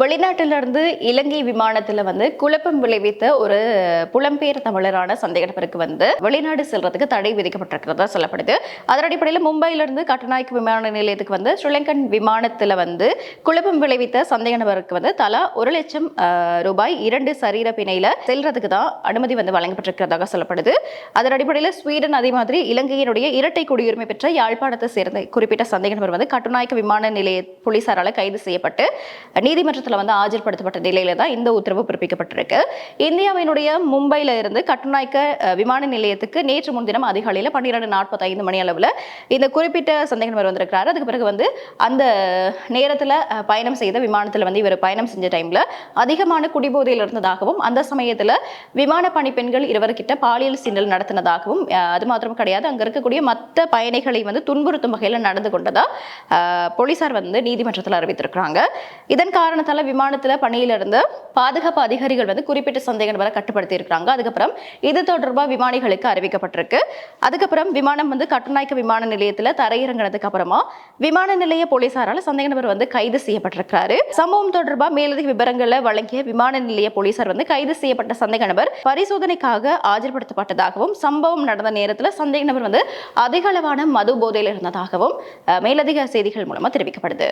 வெளிநாட்டிலிருந்து இலங்கை விமானத்துல வந்து குழப்பம் விளைவித்த ஒரு புலம்பெயர் தமிழரான சந்தேகப்பருக்கு வந்து வெளிநாடு செல்றதுக்கு தடை விதிக்கப்பட்டிருக்கிறதா சொல்லப்படுது. அதன் அடிப்படையில் மும்பையிலிருந்து கட்டுநாயக்க விமான நிலையத்துக்கு வந்து ஸ்ரீலங்கன் விமானத்துல வந்து குழப்பம் விளைவித்த சந்தேக நபருக்கு வந்து தலா ஒரு லட்சம் ரூபாய் இரண்டு சரீர பிணையில செல்றதுக்கு தான் அனுமதி வந்து வழங்கப்பட்டிருக்கிறதாக சொல்லப்படுது. அதன் அடிப்படையில் ஸ்வீடன் அதே மாதிரி இலங்கையினுடைய இரட்டை குடியுரிமை பெற்ற யாழ்ப்பாணத்தை சேர்ந்த குறிப்பிட்ட சந்தேக நபர் வந்து கட்டுநாயக்க விமான நிலைய போலீசாரால கைது செய்யப்பட்டு நீதிமன்ற நீதிமன்றத்தில் வந்து ஆஜர்படுத்தப்பட்ட நிலையில தான் இந்த உத்தரவு பிறப்பிக்கப்பட்டிருக்கு. இந்தியாவினுடைய மும்பையில இருந்து கட்டுநாயக்க விமான நிலையத்துக்கு நேற்று முன்தினம் அதிகாலையில் பன்னிரெண்டு நாற்பத்தைந்து மணி அளவில் இந்த குறிப்பிட்ட சந்தேக நபர் வந்திருக்கிறாரு. அதுக்கு பிறகு வந்து அந்த நேரத்தில் பயணம் செய்த விமானத்தில் வந்து இவர் பயணம் செஞ்ச டைம்ல அதிகமான குடிபோதையில் இருந்ததாகவும் அந்த சமயத்தில் விமான பணிப்பெண்கள் இருவர்கிட்ட பாலியல் சீண்டல் நடத்தினதாகவும் அது மாத்திரம் கிடையாது. அங்க இருக்கக்கூடிய மற்ற பயணிகளை வந்து துன்புறுத்தும் வகையில் நடந்து கொண்டதா போலீசார் வந்து நீதிமன்றத்தில் அறிவித்திருக்கிறாங்க. இதன் காரணத்தால் விமானத்துல பணியில இருந்து பாதுகாப்பு அதிகாரிகள் வந்து குறிப்பிட்ட சந்தேக நபரை கட்டுப்படுத்தி இருக்காங்க அதுக்கப்புறம் இது தொடர்பாக விமானிகளுக்கு அறிவிக்கப்பட்டிருக்கு. அதுக்கப்புறம் விமானம் வந்து கட்டுநாயக்க விமான நிலையத்துல தரையிறங்கினதுக்கு அப்புறமா விமான நிலைய போலீசாரால் சந்தேக நபர் வந்து கைது செய்யப்பட்டிருக்கிறாரு. சம்பவம் தொடர்பாக மேலதிக விவரங்களை வழங்கிய விமான நிலைய போலீசார் வந்து கைது செய்யப்பட்ட சந்தேக நபர் பரிசோதனைக்காக ஆஜர்படுத்தப்பட்டதாகவும் சம்பவம் நடந்த நேரத்தில் சந்தேக நபர் வந்து அதிக அளவான மது போதையில் இருந்ததாகவும் மேலதிக செய்திகள் மூலமா தெரிவிக்கப்படுது.